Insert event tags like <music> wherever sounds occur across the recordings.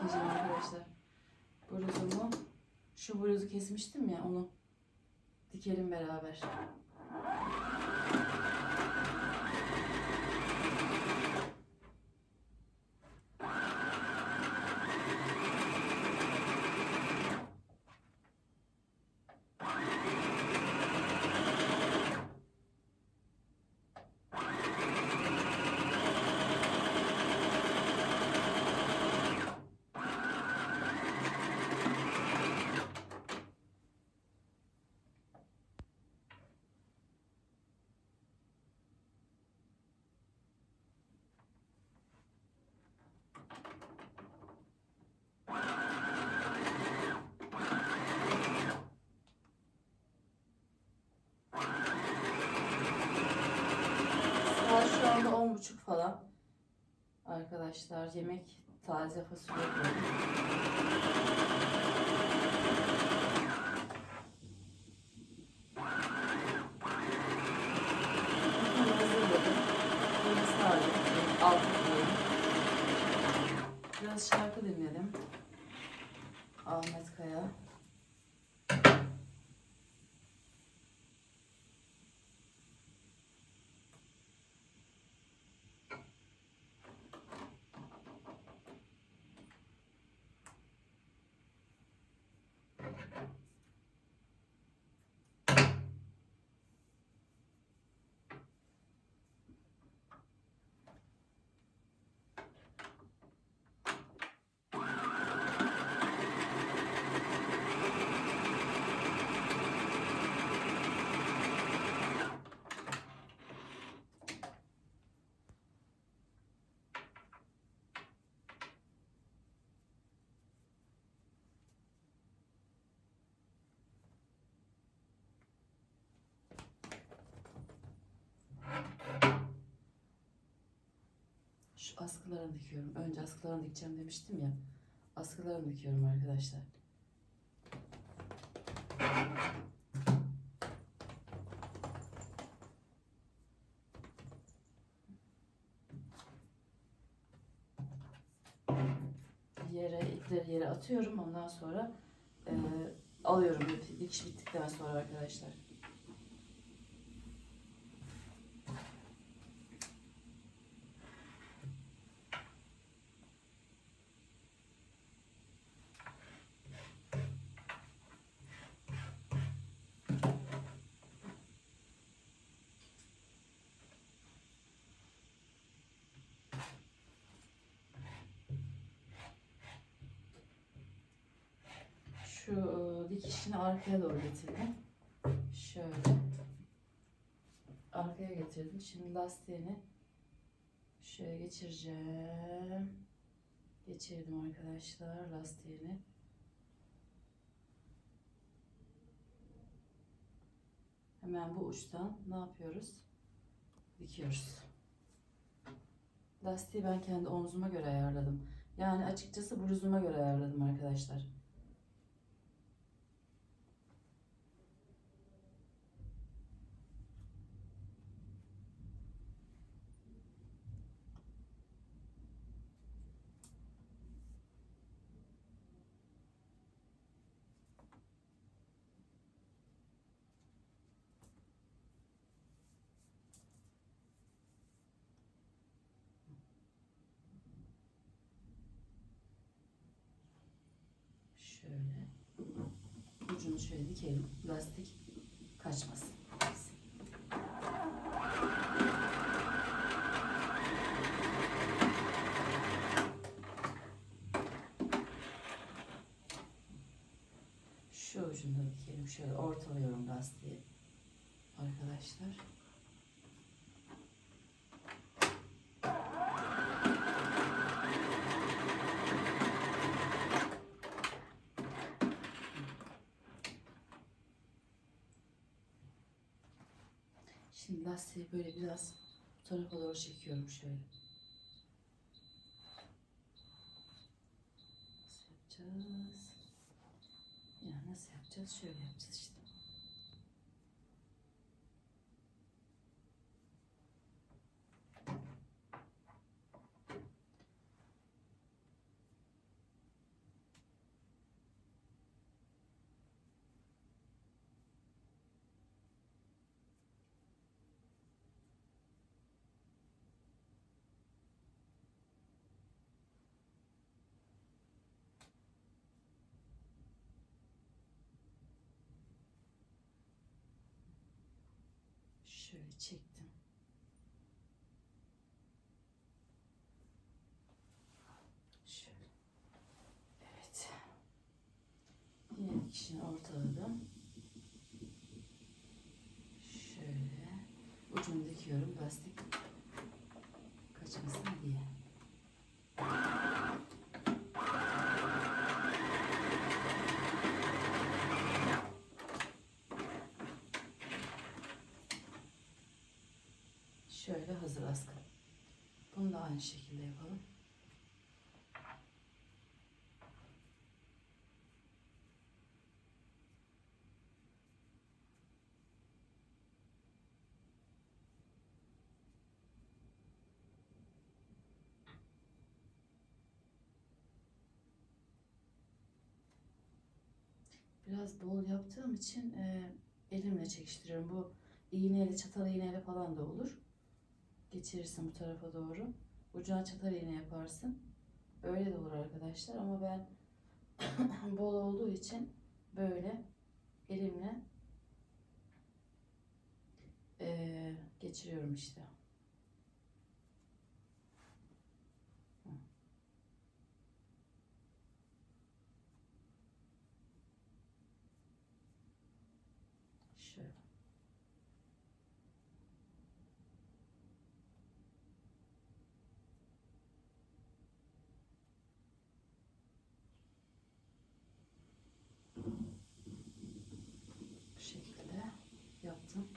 dikeceğim arkadaşlar. Bluzumu şu bluzu kesmiştim ya onu dikelim beraber. Buçuk falan. Arkadaşlar yemek taze fasulye koydum. Bunu hazırladım. Bunu sardım. Altı koydum. Biraz şarkı dinledim. Ahmet Kaya. Şu askılarını dikiyorum. Önce askılarını dikeceğim demiştim ya. Askılarını dikiyorum arkadaşlar. Yere, ipleri yere atıyorum. Ondan sonra e, alıyorum ip- dikiş bittikten sonra arkadaşlar. Şu e, dikişini arkaya doğru getirdim. Şöyle. Arkaya getirdim. Şimdi lastiğini şöyle geçireceğim. Geçirdim arkadaşlar lastiğini. Hemen bu uçtan ne yapıyoruz? Dikiyoruz. Lastiği ben kendi omzuma göre ayarladım. Yani açıkçası bluzuma göre ayarladım arkadaşlar. Şöyle ucunu şöyle dikelim. Lastik kaçmasın. Şu ucunu dikelim. Şöyle ortalıyorum lastiği. Arkadaşlar. Şimdi lastiği böyle biraz tarafa doğru çekiyorum şöyle. Nasıl yapacağız? Ya nasıl yapacağız? Şöyle yapacağız işte. Şöyle çektim. Şöyle. Evet. Yine dikişini ortaladım. Şöyle ucunu dikiyorum lastik kaçmasın diye. Hazır askı. Bunu da aynı şekilde yapalım. Biraz bol yaptığım için e, elimle çekiştiriyorum. Bu iğneyle, çatal iğneyle falan da olur. Geçirirsin bu tarafa doğru. Ucuna çatal iğne yaparsın. Öyle de olur arkadaşlar ama ben <coughs> bol olduğu için böyle elimle e, geçiriyorum işte. Hı. Şöyle. Bu şekilde yaptım.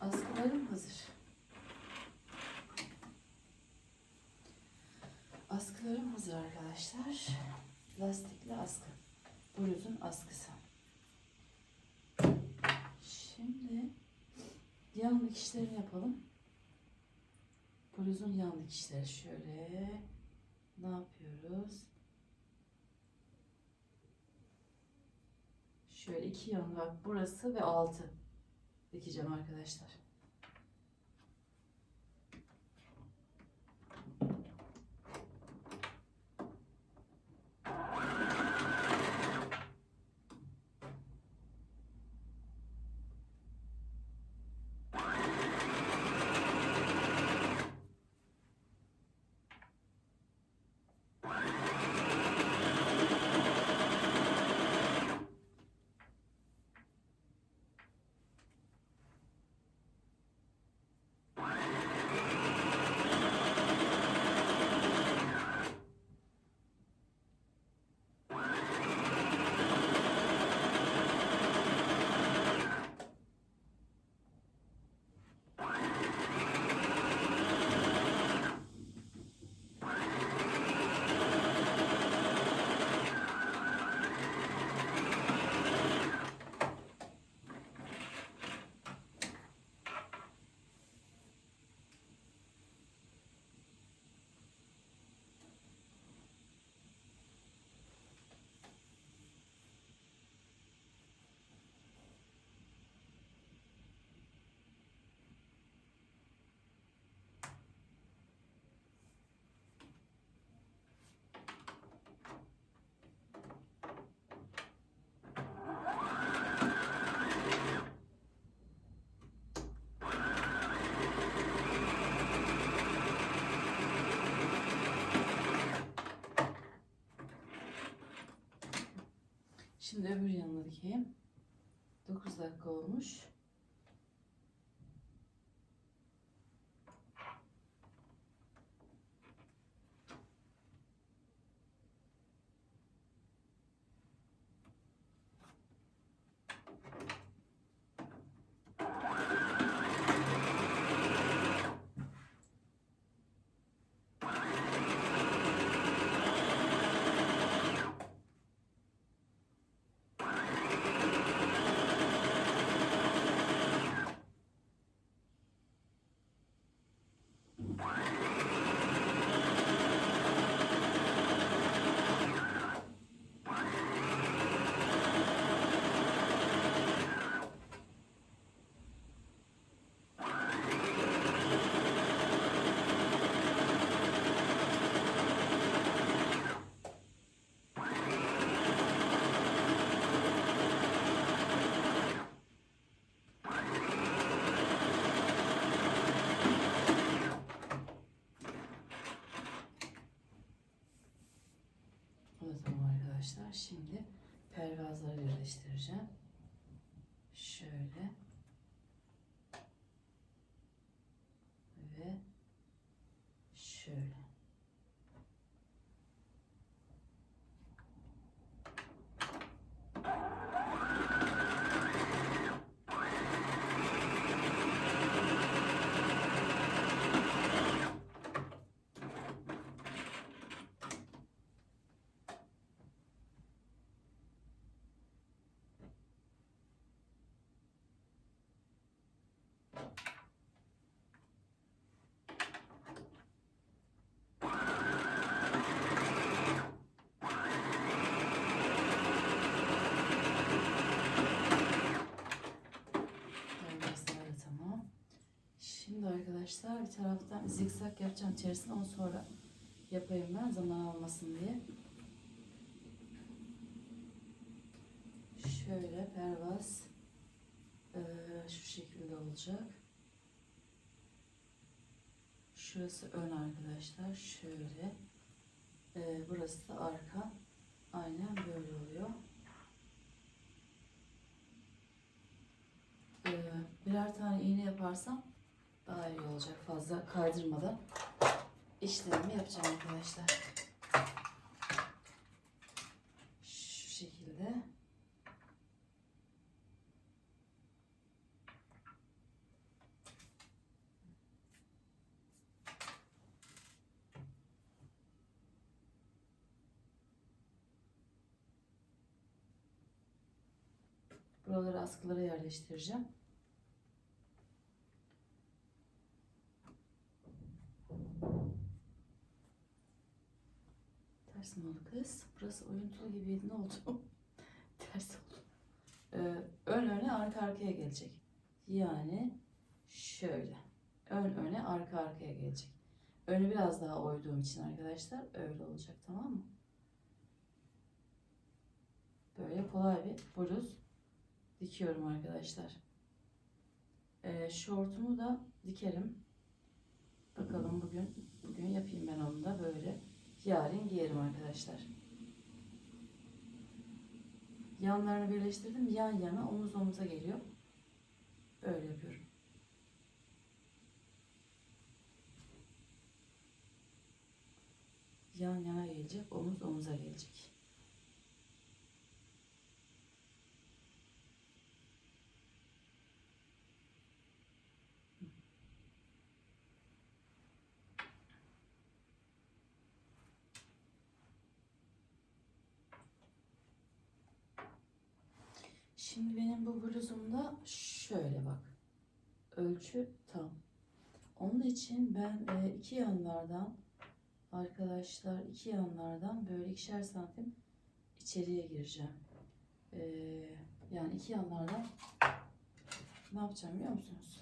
Askılarım hazır. Askılarım hazır arkadaşlar. Lastikli askı. Bluzun askısı. Şimdi yan dikişlerini yapalım. Bluzun yan dikişleri şöyle. Ne yapıyoruz? Şöyle iki yanı bak burası ve altı dikeceğim arkadaşlar. Şimdi öbür yanına dikeyim. 9 dakika olmuş. Pervazları yerleştireceğim. Şöyle. Ve şöyle. Pervazlar da tamam. Şimdi arkadaşlar bir taraftan zikzak yapacağım içerisine onu sonra yapayım ben zaman almasın diye. Şöyle pervaz eee, şu şekilde olacak. Şurası ön arkadaşlar. Şöyle. Eee, burası da arka. Aynen böyle oluyor. Eee, birer tane iğne yaparsam daha iyi olacak. Fazla kaydırmadan işlemimi yapacağım arkadaşlar. Şu şekilde. Buraları askılara yerleştireceğim. Oldu kız? Burası oyuntulu gibiydi. Ne oldu? <laughs> Ters oldu. Ee, ön öne arka arkaya gelecek. Yani şöyle. Ön öne arka arkaya gelecek. Önü biraz daha oyduğum için arkadaşlar öyle olacak tamam mı? Böyle kolay bir bluz dikiyorum arkadaşlar. Ee, şortumu da dikerim. Bakalım bugün bugün yapayım ben onu da böyle. Yarın giyerim arkadaşlar. Yanlarını birleştirdim. Yan yana omuz omuza geliyor. Böyle yapıyorum. Yan yana gelecek, omuz omuza gelecek. Şimdi benim bu bluzumda şöyle bak. Ölçü tam. Onun için ben e, iki yanlardan arkadaşlar iki yanlardan böyle ikişer santim içeriye gireceğim. E, yani iki yanlardan ne yapacağım biliyor musunuz?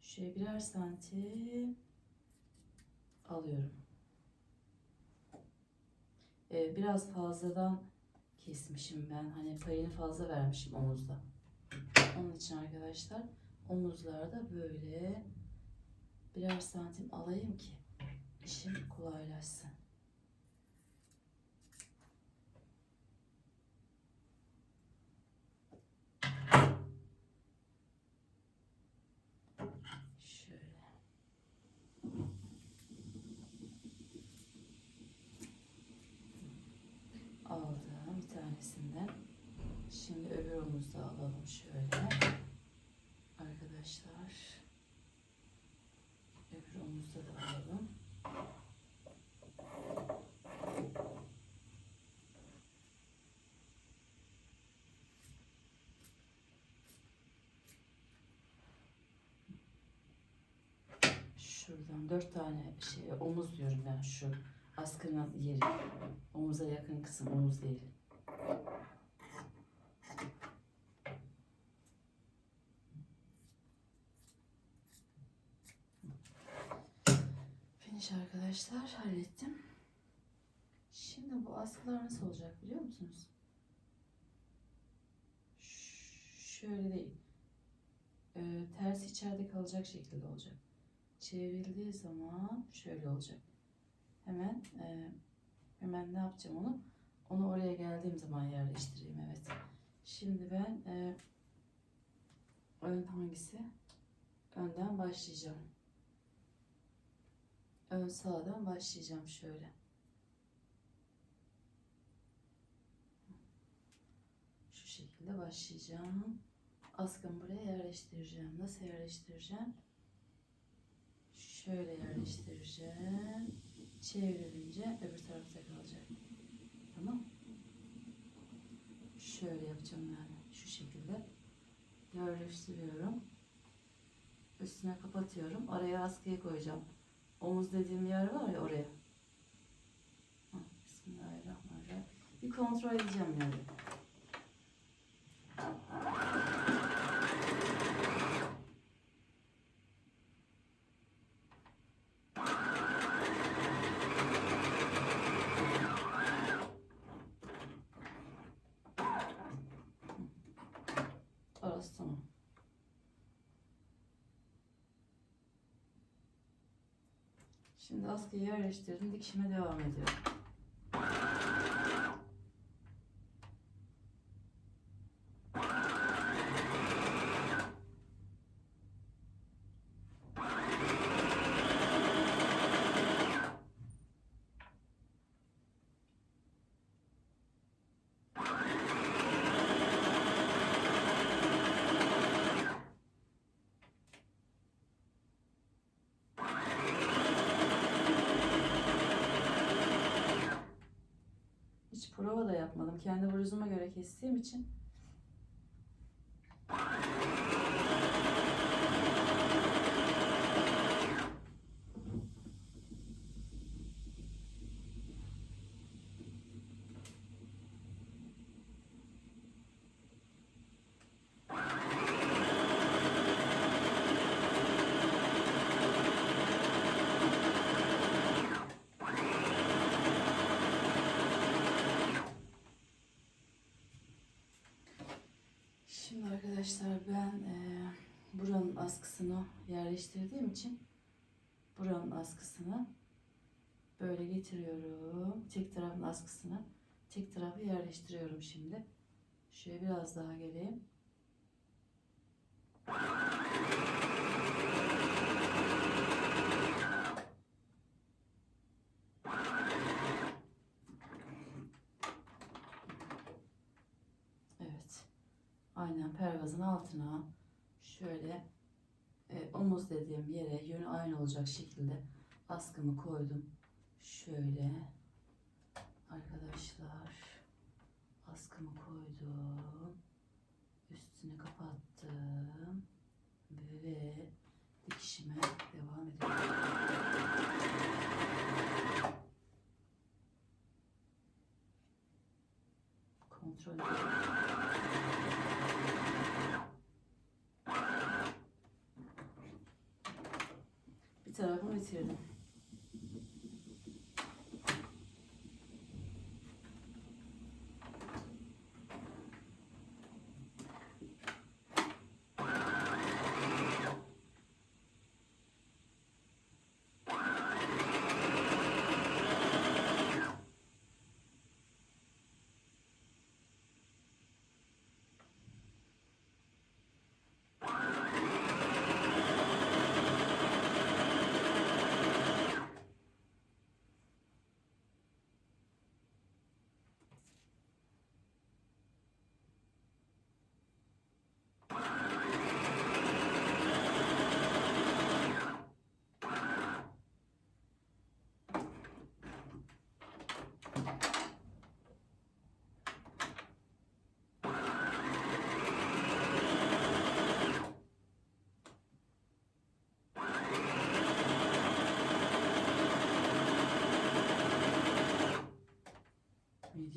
Şöyle birer santim alıyorum. E, biraz fazladan kesmişim ben. Hani payını fazla vermişim omuzda. Onun için arkadaşlar omuzlarda böyle birer santim alayım ki işim kolaylaşsın. Şöyle. aldım bir tanesinden. Şimdi öbür omuzda alalım şöyle. Arkadaşlar. Öbür omuzda da alalım. Şuradan dört tane şey omuz diyorum ben şu askının yeri. Omuza yakın kısım omuz değil. Finish arkadaşlar hallettim. Şimdi bu askılar nasıl olacak biliyor musunuz? Şöyle değil. Ee, ters içeride kalacak şekilde olacak. Çevrildiği zaman şöyle olacak. Hemen e, hemen ne yapacağım onu? Onu oraya geldiğim zaman yerleştireyim evet. Şimdi ben e, ön hangisi? Önden başlayacağım. Ön sağdan başlayacağım şöyle. Şu şekilde başlayacağım. Askımı buraya yerleştireceğim. Nasıl yerleştireceğim? Şöyle yerleştireceğim. Çevrilince öbür tarafta kalacak. Tamam. Şöyle yapacağım yani. Şu şekilde. Yerleştiriyorum. Üstüne kapatıyorum. Araya askıyı koyacağım. Omuz dediğim yer var ya oraya. Bismillahirrahmanirrahim. Bir kontrol edeceğim yani. Orası tamam. Şimdi askıyı yerleştirdim. Dikişime devam ediyorum. Hiç prova da yapmadım. Kendi bluzuma göre kestiğim için. Şimdi arkadaşlar ben eee, buranın askısını yerleştirdiğim için buranın askısını böyle getiriyorum. Tek tarafın askısını tek tarafı yerleştiriyorum şimdi. Şöyle biraz daha geleyim. Evet. Aynen pervazın altına şöyle e, omuz dediğim yere yönü aynı olacak şekilde askımı koydum. Şöyle arkadaşlar askımı koydum. Üstünü kapattım ve dikişime devam ediyorum. Kontrol ediyorum. Bir tarafımı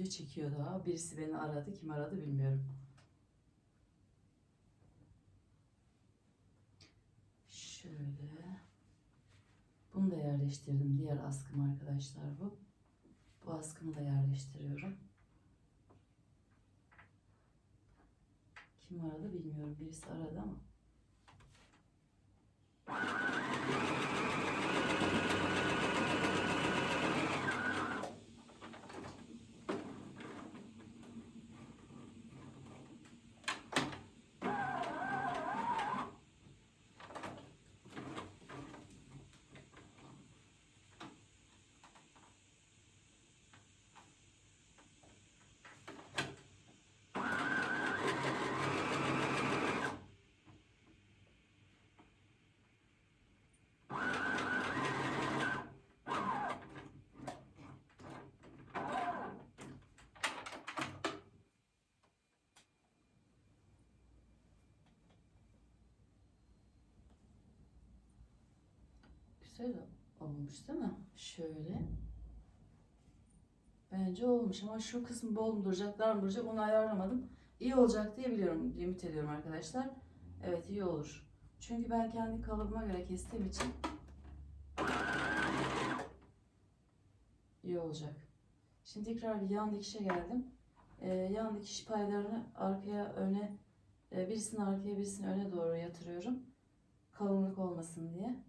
Video çekiyor daha. Birisi beni aradı. Kim aradı bilmiyorum. Şöyle. Bunu da yerleştirdim. Diğer askım arkadaşlar bu. Bu askımı da yerleştiriyorum. Kim aradı bilmiyorum. Birisi aradı ama. Şöyle olmuş değil mi? Şöyle. Bence olmuş ama şu kısmı bol mu duracak, dar mı duracak onu ayarlamadım. İyi olacak diye biliyorum, ümit ediyorum arkadaşlar. Evet iyi olur. Çünkü ben kendi kalıbıma göre kestiğim için iyi olacak. Şimdi tekrar bir yan dikişe geldim. Ee, yan dikiş paylarını arkaya öne e, birisini arkaya birisini öne doğru yatırıyorum. Kalınlık olmasın diye.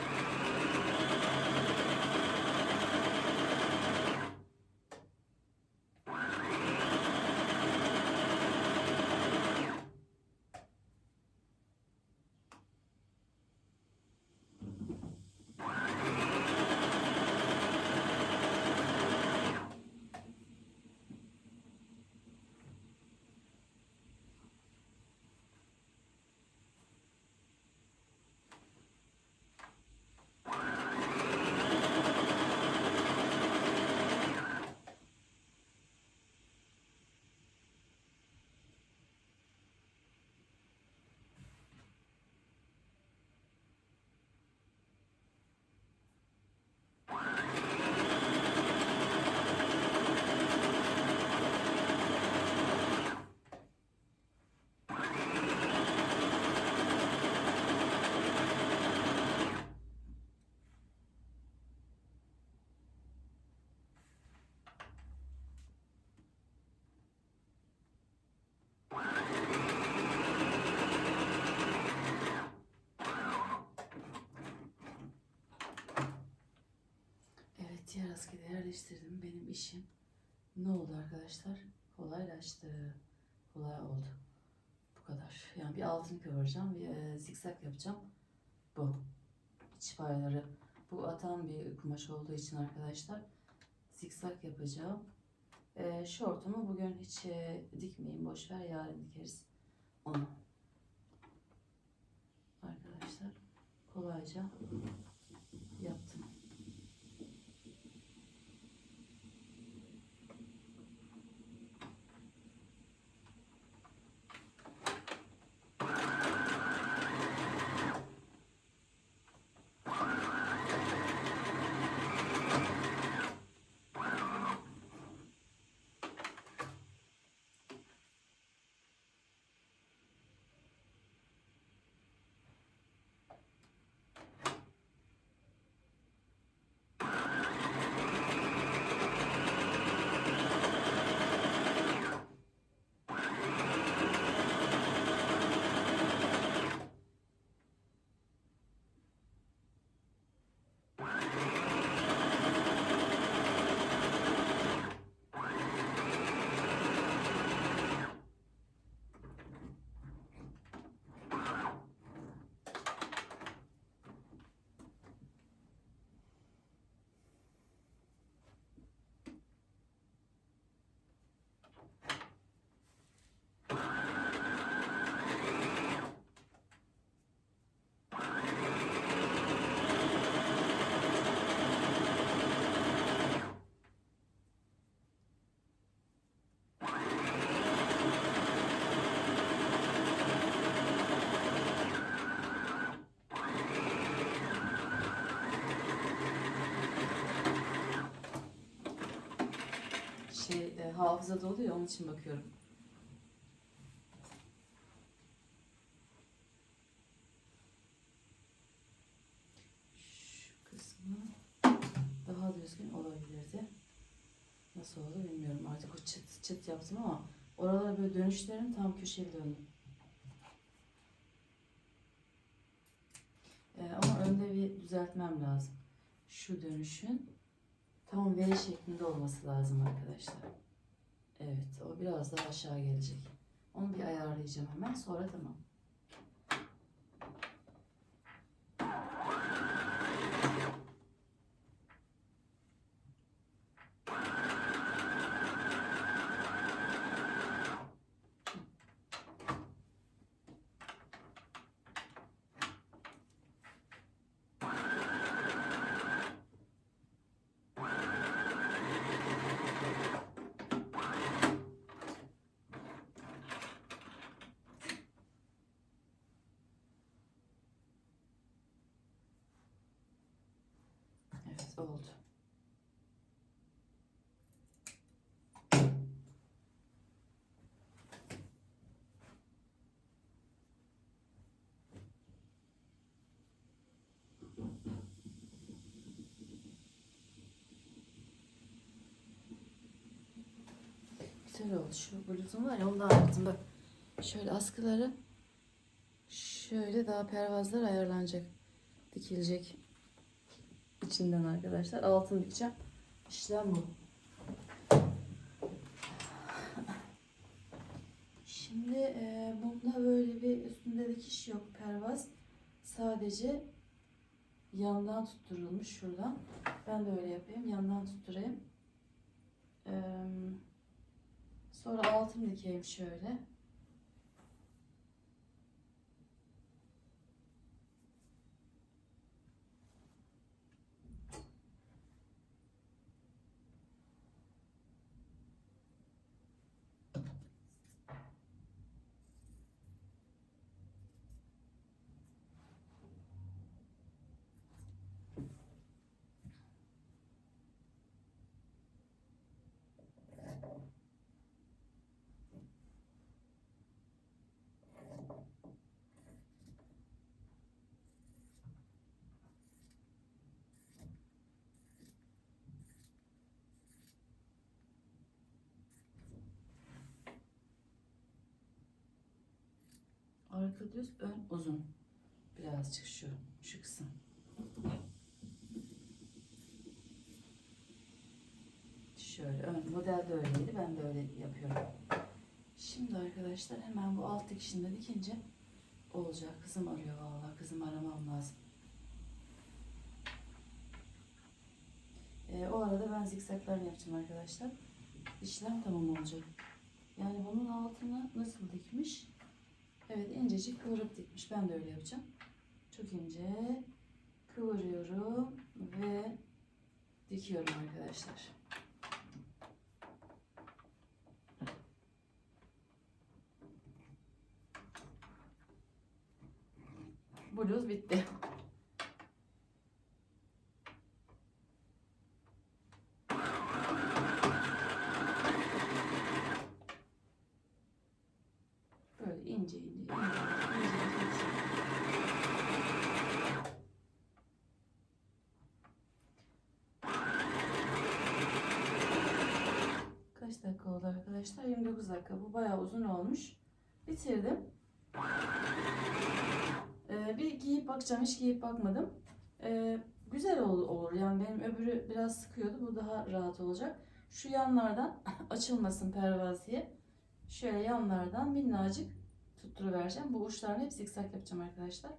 diğer askıda yerleştirdim. Benim işim ne oldu arkadaşlar? Kolaylaştı. Kolay oldu. Bu kadar. Yani bir altını kıvıracağım. Bir e, zikzak yapacağım. Bu. İç payları. Bu atan bir kumaş olduğu için arkadaşlar zikzak yapacağım. E, şortumu bugün hiç e, dikmeyeyim. Boş ver. Yarın dikeriz. Onu. Arkadaşlar kolayca hafızada oluyor onun için bakıyorum. Şu kısmı daha düzgün olabilirdi. Nasıl oldu bilmiyorum. Artık o çıt çıt yaptım ama oralara böyle dönüşlerim tam köşeli döndüm. E, ama önde bir düzeltmem lazım. Şu dönüşün tam V şeklinde olması lazım arkadaşlar. Evet, o biraz daha aşağı gelecek. Onu bir ayarlayacağım hemen. Sonra tamam. Evet oldu. Güzel oldu. Şu bluzum var ya ondan yaptım bak. Şöyle askıları şöyle daha pervazlar ayarlanacak. Dikilecek. İçinden arkadaşlar. Altını dikeceğim. İşlem bu. Şimdi e, bunda böyle bir üstünde dikiş yok pervaz. Sadece yandan tutturulmuş şuradan. Ben de öyle yapayım. Yandan tutturayım. Eee Sonra altını dikeyim şöyle. Arka düz, ön uzun. Birazcık şu, şu kısım. Şöyle ön modelde öyleydi. Ben de öyle yapıyorum. Şimdi arkadaşlar hemen bu alt dikişini de dikince olacak. Kızım arıyor vallahi. Kızım aramam lazım. Ee, o arada ben zikzaklarını yapacağım arkadaşlar. İşlem tamam olacak. Yani bunun altını nasıl dikmiş? Evet incecik kıvırıp dikmiş. Ben de öyle yapacağım. Çok ince kıvırıyorum ve dikiyorum arkadaşlar. Bluz bitti. Böyle ince ince ince ince ince. Kaç dakika oldu arkadaşlar? 29 dakika. Bu bayağı uzun olmuş. Bitirdim. Ee, bir giyip bakacağım. Hiç giyip bakmadım. Ee, güzel ol- olur. Yani benim öbürü biraz sıkıyordu. Bu daha rahat olacak. Şu yanlardan <laughs> açılmasın pervaz diye. Şöyle yanlardan minnacık tutturuvereceğim. Bu uçlarını hep zikzak yapacağım arkadaşlar.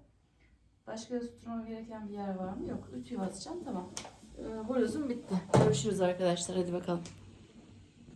Başka tutturmam gereken bir yer var mı? Yok. Ütüyü basacağım. Tamam. Ee, bluzum bitti. Görüşürüz arkadaşlar. Hadi bakalım.